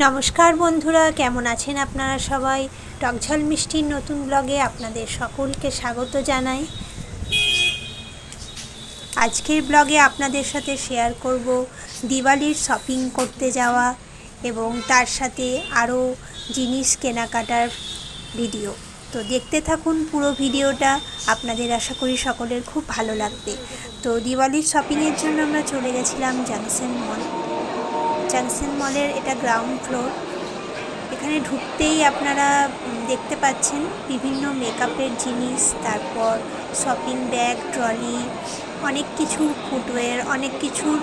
নমস্কার বন্ধুরা, কেমন আছেন আপনারা সবাই? টকঝাল মিষ্টির নতুন ব্লগে আপনাদের সকলকে স্বাগত জানাই। আজকের ব্লগে আপনাদের সাথে শেয়ার করব দিওয়ালির শপিং করতে যাওয়া এবং তার সাথে আরও জিনিস কেনাকাটার ভিডিও তো দেখতে থাকুন পুরো ভিডিওটা, আপনাদের আশা করি সকলের খুব ভালো লাগবে। তো দিওয়ালির শপিংয়ের জন্য আমরা চলে গেছিলাম জাংশন মল জাংশন মলের এটা গ্রাউন্ড ফ্লোর এখানে ঢুকতেই আপনারা দেখতে পাচ্ছেন বিভিন্ন মেকআপের জিনিস তারপর শপিং ব্যাগ ট্রলি অনেক কিছু ফুটওয়্যার অনেক কিছুর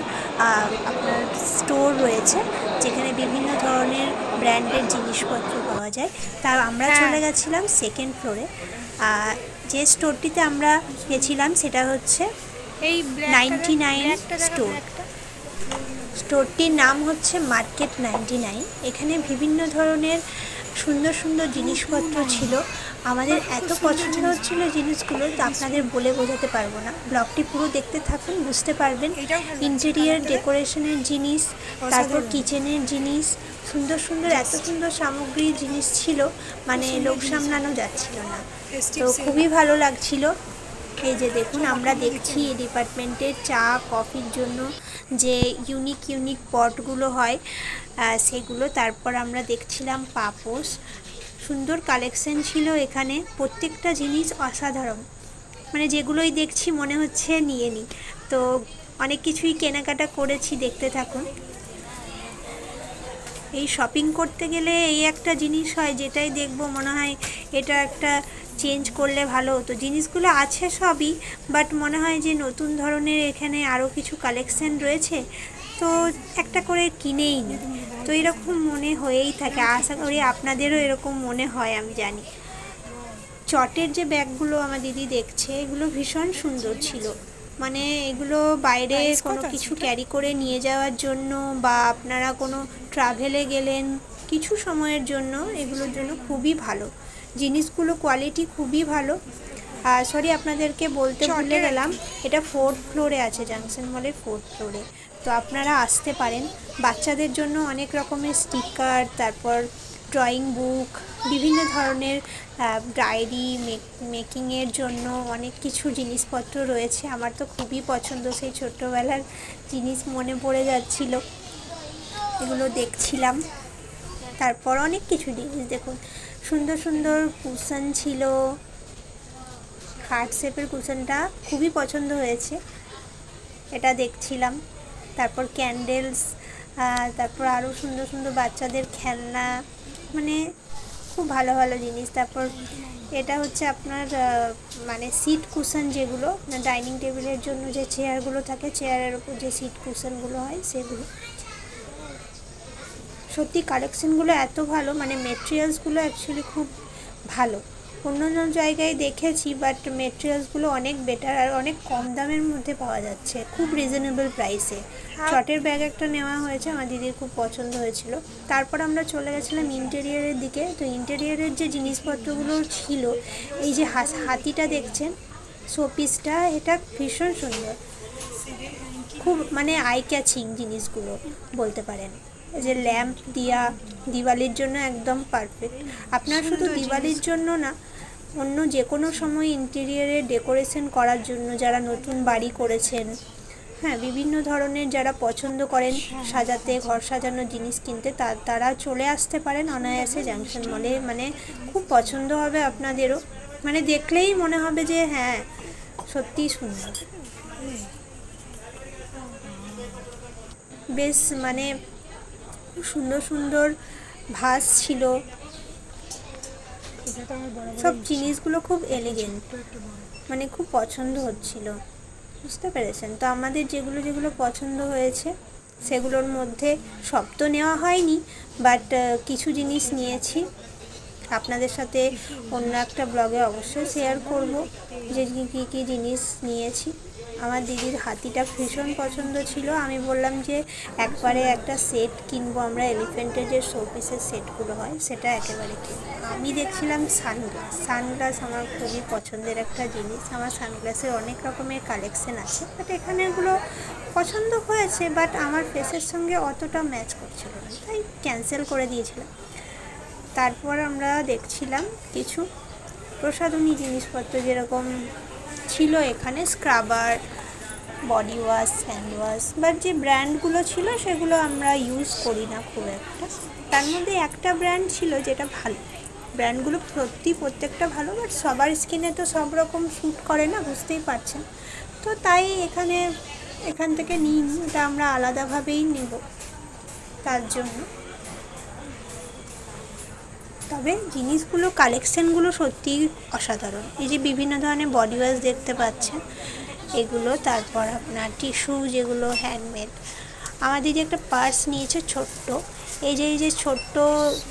আপনার স্টোর রয়েছে যেখানে বিভিন্ন ধরনের ব্র্যান্ডের জিনিসপত্র পাওয়া যায় তার আমরা হ্যাঁ। চলে গেছিলাম সেকেন্ড ফ্লোরে যে স্টোরটিতে আমরা গেছিলাম সেটা হচ্ছে এই 99 store। স্টোরটির নাম হচ্ছে মার্কেট নাইনটি নাইন। এখানে বিভিন্ন ধরনের সুন্দর সুন্দর জিনিসপত্র ছিল। আমাদের এত পছন্দ হচ্ছিল জিনিসগুলো তো আপনাদের বলে বোঝাতে পারব না। ব্লগটি পুরো দেখতে থাকুন, বুঝতে পারবেন। ইন্টেরিয়ার, ডেকোরেশনের জিনিস, তারপর কিচেনের জিনিস, সুন্দর সুন্দর, এত সুন্দর সামগ্রীর জিনিস ছিল। মানে লোক সামলানো যাচ্ছিল না। তো খুবই ভালো লাগছিল। এই যে দেখুন, আমরা দেখছি এই ডিপার্টমেন্টের চা কফির জন্য যে ইউনিক ইউনিক পটগুলো হয় সেগুলো। তারপর আমরা দেখছিলাম পাপোশ। সুন্দর কালেকশন ছিল এখানে। প্রত্যেকটা জিনিস অসাধারণ। মানে যেগুলোই দেখছি মনে হচ্ছে নিয়ে নিই তো অনেক কিছুই কেনাকাটা করেছি, দেখতে থাকুন। এই শপিং করতে গেলে এই একটা জিনিস হয়, যেটাই দেখব, মনে হয় এটা একটা চেঞ্জ করলে ভালো হতো। জিনিসগুলো আছে সবই বাট মনে হয় যে নতুন ধরনের এখানে আরও কিছু কালেকশন রয়েছে তো একটা করে কিনেই নি। তো এরকম মনে হয়েই থাকে আশা করি আপনাদেরও এরকম মনে হয় আমি জানি। চটের যে ব্যাগগুলো আমার দিদি দেখছে এগুলো ভীষণ সুন্দর ছিল। মানে এগুলো বাইরে কোনো কিছু ক্যারি করে নিয়ে যাওয়ার জন্য বা আপনারা কোনো ট্রাভেলে গেলেন কিছু সময়ের জন্য এগুলোর জন্য খুবই ভালো। জিনিসগুলো কোয়ালিটি খুবই ভালো। আর সরি আপনাদেরকে বলতে ভুলে গেলাম। এটা ফোর্থ ফ্লোরে আছে জাংশন মলের ফোর্থ ফ্লোরে তো আপনারা আসতে পারেন। বাচ্চাদের জন্য অনেক রকমের স্টিকার তারপর ড্রয়িং বুক বিভিন্ন ধরনের ডায়েরি মেকিংয়ের জন্য অনেক কিছু জিনিসপত্র রয়েছে। আমার তো খুবই পছন্দ সেই ছোট্টবেলার জিনিস মনে পড়ে যাচ্ছিল। এগুলো দেখছিলাম। তারপর অনেক কিছু জিনিস দেখুন। সুন্দর সুন্দর কুশন ছিল। হার্ট শেপের কুশনটা খুবই পছন্দ হয়েছে। এটা দেখছিলাম। তারপর ক্যান্ডেলস তারপর আরও সুন্দর সুন্দর বাচ্চাদের খেলনা। মানে খুব ভালো ভালো জিনিস। তারপর এটা হচ্ছে আপনার মানে সিট কুশন যেগুলো ডাইনিং টেবিলের জন্য যে চেয়ারগুলো থাকে চেয়ারের উপর যে সিট কুশনগুলো হয়, সেগুলো। সত্যি কালেকশনগুলো এত ভালো মানে মেটেরিয়ালসগুলো অ্যাকচুয়ালি খুব ভালো। অন্য অন্য জায়গায় দেখেছি বাট মেটেরিয়ালসগুলো অনেক বেটার আর অনেক কম দামের মধ্যে পাওয়া যাচ্ছে খুব রিজনেবল প্রাইসে চটের ব্যাগ একটা নেওয়া হয়েছে আমার দিদির খুব পছন্দ হয়েছিল। তারপর আমরা চলে গেছিলাম ইন্টেরিয়ারের দিকে। তো ইন্টেরিয়ারের যে জিনিসপত্রগুলো ছিল এই যে হাস- হাতিটা দেখছেন? শোপিসটা এটা ভীষণ সুন্দর। খুব মানে আই ক্যাচিং জিনিসগুলো বলতে পারেন। যে ল্যাম্প দিয়া দিওয়ালির জন্য একদম পারফেক্ট আপনার শুধু দিওয়ালির জন্য না অন্য যে কোনো সময় ইন্টেরিয়ারে ডেকোরেশন করার জন্য যারা নতুন বাড়ি করেছেন হ্যাঁ বিভিন্ন ধরনের যারা পছন্দ করেন সাজাতে ঘর সাজানোর জিনিস কিনতে তা- তারা চলে আসতে পারেন অনায়াসে জাংশন মলে মানে খুব পছন্দ হবে আপনাদেরও। মানে দেখলেই মনে হবে যে হ্যাঁ সত্যিই সুন্দর। বেশ মানে সুন্দর সুন্দর ভাস ছিল। সব জিনিসগুলো খুব এলিগেন্ট মানে খুব পছন্দ হচ্ছিল। বুঝতে পেরেছেন? তো আমাদের যেগুলো যেগুলো পছন্দ হয়েছে, সেগুলোর মধ্যে সব তো নেওয়া হয়নি বাট কিছু জিনিস নিয়েছি। আপনাদের সাথে অন্য একটা ব্লগে অবশ্যই শেয়ার করব, যে কী কী জিনিস নিয়েছি। আমার দিদির হাতিটা ভীষণ পছন্দ ছিল। আমি বললাম যে, একবারে একটা সেট কিনবো আমরা এলিফেন্টের যে শোপিসের সেটগুলো হয়, সেটা একেবারে আমি দেখছিলাম সানগ্লাস সানগ্লাস আমার খুবই পছন্দের একটা জিনিস। আমার সানগ্লাসের অনেক রকমের কালেকশন আছে বাট এখানেগুলো পছন্দ হয়েছে বাট আমার ফেসের সঙ্গে অতটা ম্যাচ করছিল না, তাই ক্যান্সেল করে দিয়েছিলাম। তারপর আমরা দেখছিলাম কিছু প্রসাধনী জিনিসপত্র, যেরকম ছিল এখানে scrubber body wash hand wash but যে ব্র্যান্ডগুলো ছিল সেগুলো আমরা ইউজ করি না খুব একটা। তার মধ্যে একটা ব্র্যান্ড ছিল যেটা ভালো। ব্র্যান্ডগুলো সত্যি প্রত্যেকটা ভালো বাট সবার স্কিনে তো সব রকম শ্যুট করে না, বুঝতেই পারছেন। তো তাই এখানে, এখান থেকে নিই এটা আমরা আলাদাভাবেই নেব। তার জন্য। তবে জিনিসগুলো কালেকশানগুলো সত্যিই অসাধারণ। এই যে বিভিন্ন ধরনের বডি ওয়াশ দেখতে পাচ্ছেন, এগুলো, তারপর আপনার টিস্যু যেগুলো হ্যান্ডমেড আমাদের যে একটা পার্স নিয়েছে ছোট্ট, এই যে এই যে ছোট্ট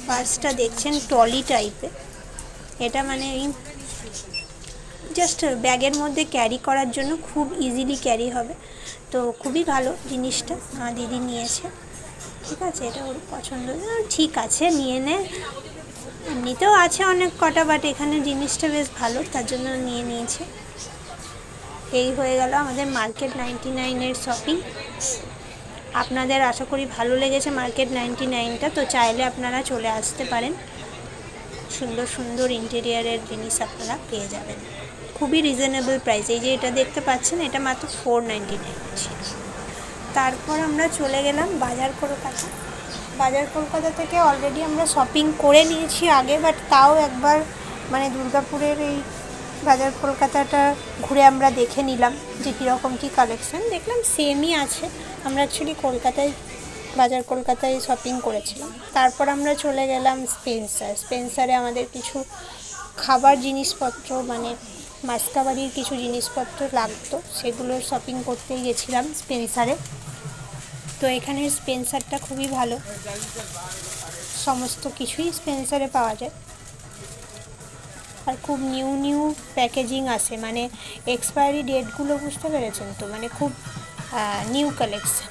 পার্সটা দেখছেন টলি টাইপের এটা মানে এই জাস্ট ব্যাগের মধ্যে ক্যারি করার জন্য খুব ইজিলি ক্যারি হবে। তো খুবই ভালো জিনিসটা আমার দিদি নিয়েছে। ঠিক আছে, এটা ওর পছন্দ। ঠিক আছে, নিয়ে নে। এমনিতেও আছে অনেক কটা বাট এখানে জিনিসটা বেশ ভালো, তার জন্য নিয়ে নিয়েছে। এই হয়ে গেল আমাদের মার্কেট নাইনটি নাইনের শপিং আপনাদের আশা করি ভালো লেগেছে মার্কেট নাইনটি নাইনটা, তো চাইলে আপনারা চলে আসতে পারেন। সুন্দর সুন্দর ইন্টেরিয়ারের জিনিস আপনারা পেয়ে যাবেন। খুবই রিজনেবল প্রাইস এই যে এটা দেখতে পাচ্ছেন, এটা মাত্র ফোর নাইনটি নাইন তারপর আমরা চলে গেলাম বাজার করো কলকাতা বাজার কলকাতা থেকে অলরেডি আমরা শপিং করে নিয়েছি আগে বাট তাও একবার মানে দুর্গাপুরের এই বাজার কলকাতাটা ঘুরে আমরা দেখে নিলাম যে কীরকম কী কালেকশন দেখলাম সেমই আছে। আমরা অ্যাকচুয়ালি কলকাতায়, বাজার কলকাতায় শপিং করেছিলাম। তারপর আমরা চলে গেলাম স্পেন্সার স্পেন্সারে আমাদের কিছু খাবার জিনিসপত্র মানে মাসকাবাড়ির কিছু জিনিসপত্র লাগতো, সেগুলো শপিং করতেই গেছিলাম স্পেন্সারে তো এখানের স্পেন্সারটা খুবই ভালো। সমস্ত কিছুই স্পেন্সারে পাওয়া যায়। আর খুব নিউ নিউ প্যাকেজিং আসে মানে এক্সপায়ারি ডেটগুলো বুঝতে পেরেছেন তো? মানে খুব নিউ কালেকশন।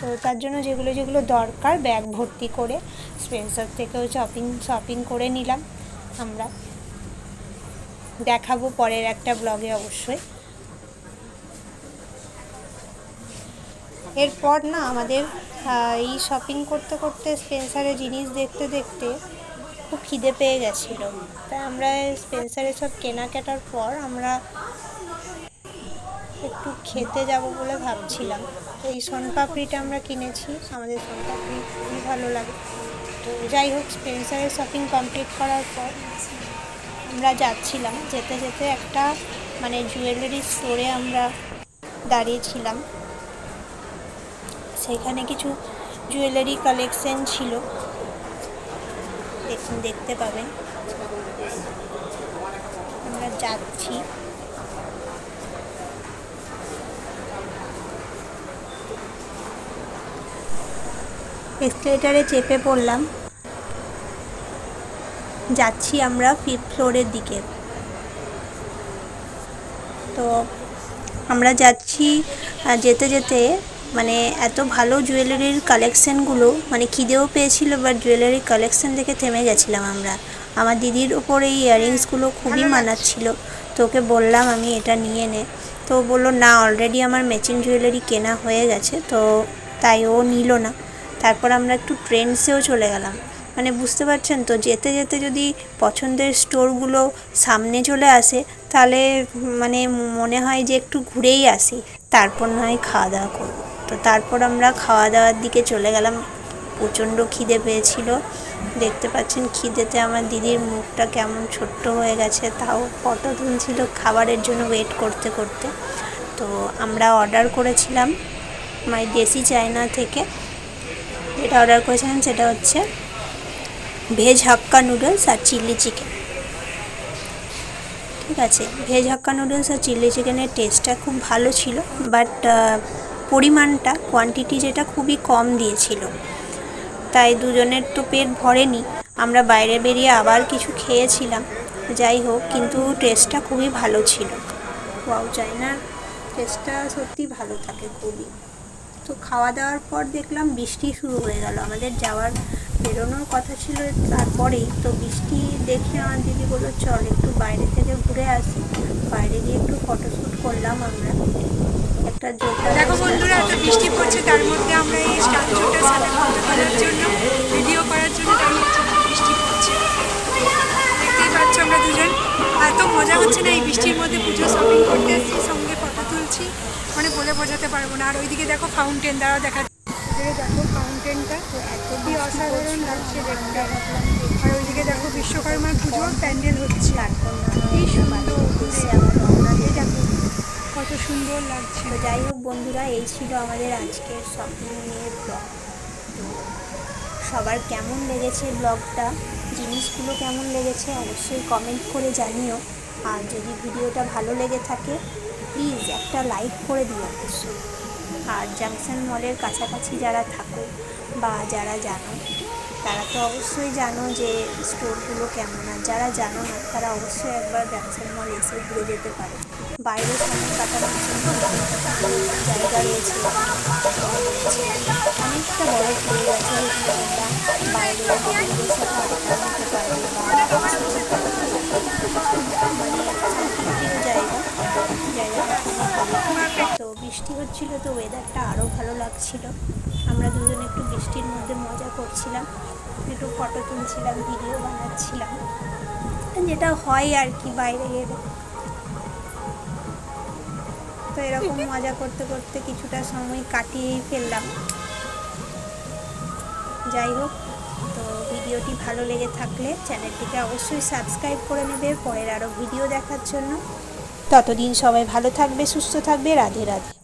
তো তার জন্য যেগুলো যেগুলো দরকার ব্যাগ ভর্তি করে স্পেন্সার থেকেও শপিং শপিং করে নিলাম আমরা। দেখাবো পরের একটা ব্লগে অবশ্যই। এরপর না আমাদের এই শপিং করতে করতে স্পেন্সারে জিনিস দেখতে দেখতে খুব খিদে পেয়ে গেছিল। তাই আমরা স্পেন্সারে সব কেনাকাটার পর আমরা একটু খেতে যাব বলে ভাবছিলাম। তো এই সোনপাপড়িটা আমরা কিনেছি। আমাদের সোনপাপড়ি খুবই ভালো লাগে। তো যাই হোক স্পেন্সারের শপিং কমপ্লিট করার পর আমরা যাচ্ছিলাম। যেতে যেতে একটা মানে জুয়েলারি স্টোরে আমরা দাঁড়িয়েছিলাম সেখানে কিছু জুয়েলারি কালেকশন ছিল। দেখুন দেখতে পাবেন। আমরা যাচ্ছি। এসকেলেটারে চেপে পড়লাম। যাচ্ছি আমরা ফিফথ ফ্লোরের দিকে। তো আমরা যাচ্ছি যেতে যেতে মানে এত ভালো জুয়েলারির কালেকশানগুলো মানে খিদেও পেয়েছিল বাট জুয়েলারির কালেকশান দেখে থেমে গেছিলাম আমরা। আমার দিদির ওপর এই ইয়াররিংসগুলো খুবই মানাচ্ছিল। তো ওকে বললাম আমি এটা নিয়ে নে। তো বলল না অলরেডি আমার ম্যাচিং জুয়েলারি কেনা হয়ে গেছে তো তাই ও নিল না। তারপর আমরা একটু ট্রেন্ডসেও চলে গেলাম। মানে বুঝতে পারছেন তো যেতে যেতে যদি পছন্দের স্টোরগুলো সামনে চলে আসে তাহলে মানে মনে হয় যে একটু ঘুরেই আসি। তারপর না হয় খাওয়া দাওয়া করব। তো তারপর আমরা খাওয়া দাওয়ার দিকে চলে গেলাম। প্রচণ্ড খিদে পেয়েছিল। দেখতে পাচ্ছেন খিদেতে আমার দিদির মুখটা কেমন ছোট্ট হয়ে গেছে, তাও কত দিন ছিল খাবারের জন্য ওয়েট করতে করতে। তো আমরা অর্ডার করেছিলাম মাই দেশি চায়না থেকে। যেটা অর্ডার করেছিলাম সেটা হচ্ছে ভেজ হাক্কা নুডলস আর চিলি চিকেন ঠিক আছে ভেজ হাক্কা নুডলস আর চিলি চিকেনের টেস্টটা খুব ভালো ছিল বাট পরিমাণটা কোয়ান্টিটি যেটা খুবই কম দিয়েছিল। তাই দুজনের তো পেট ভরেনি। আমরা বাইরে বেরিয়ে আবার কিছু খেয়েছিলাম। যাই হোক, কিন্তু টেস্টটা খুবই ভালো ছিল। ওয়াও চায়নার টেস্টটা সত্যি ভালো থাকে খুবই। তো খাওয়া দাওয়ার পর দেখলাম বৃষ্টি শুরু হয়ে গেল। আমাদের যাওয়ার বেরোনোর কথা ছিল তারপরেই। তো বৃষ্টি দেখে আমার দিদি বলল, চল একটু বাইরে থেকে ঘুরে আসি। বাইরে গিয়ে একটু ফটোশ্যুট করলাম আমরা। একটা কতটা দেখো বন্ধুরা, এত বৃষ্টি পড়ছে, তার মধ্যে আমরা এই স্ট্যাচুটার সাথে ফটো তোলার জন্য ভিডিও করার জন্য দাঁড়িয়েছি বৃষ্টি পড়ছে। দেখতেই পাচ্ছ আমরা দুজন। এত মজা হচ্ছে না এই বৃষ্টির মধ্যে পুজো শপিং করতে এসেছি, সঙ্গে ফটো তুলছি। মানে বলে বোঝাতে পারব না। আর ওইদিকে দেখো ফাউন্টেন দ্বারা দেখা দেখো ফাউন্টেনটা তো এতটি অসাধারণ লাগছে দেখতে। আর ওইদিকে দেখো বিশ্বকর্মার পুজোর প্যান্ডেল হচ্ছে। কি সুন্দর। এই দেখো কত সুন্দর লাগছে। তো যাই হোক বন্ধুরা, এই ছিল আমাদের আজকের শপিং নিয়ে ব্লগ তো সবার কেমন লেগেছে ব্লগটা জিনিসগুলো কেমন লেগেছে অবশ্যই কমেন্ট করে জানিও। আর যদি ভিডিওটা ভালো লেগে থাকে প্লিজ একটা লাইক করে দিও অবশ্যই। আর জাংশন মলের কাছাকাছি যারা থাকো বা যারা জানো তারা তো অবশ্যই জানো যে স্টোরগুলো কেমন, আর যারা জানো না, তারা অবশ্যই একবার জাংশন মল এসে ঘুরে যেতে পারে। বাইরে সময় কাটানোর জন্য জায়গা রয়েছে। অনেকটা বড় প্লে আছে তোমরা বাইরে বন্ধুদের সাথে আড্ডা মানে জায়গা। জায়গাটা তো বৃষ্টি হচ্ছিল তো ওয়েদারটা আরও ভালো লাগছিল। আমরা দুজন একটু বৃষ্টির মধ্যে মজা করছিলাম, একটু ফটো তুলছিলাম ভিডিও বানাচ্ছিলাম। যেটা হয় আর কি বাইরে গেলে। তো এরকম মজা করতে করতে কিছুটা সময় কাটিয়েই ফেললাম। যাই হোক, তো ভিডিওটি ভালো লেগে থাকলে চ্যানেলটিকে অবশ্যই সাবস্ক্রাইব করে নেবে পরের আরও ভিডিও দেখার জন্য। ততদিন সবাই ভালো থাকবে, সুস্থ থাকবে, রাধে রাধে।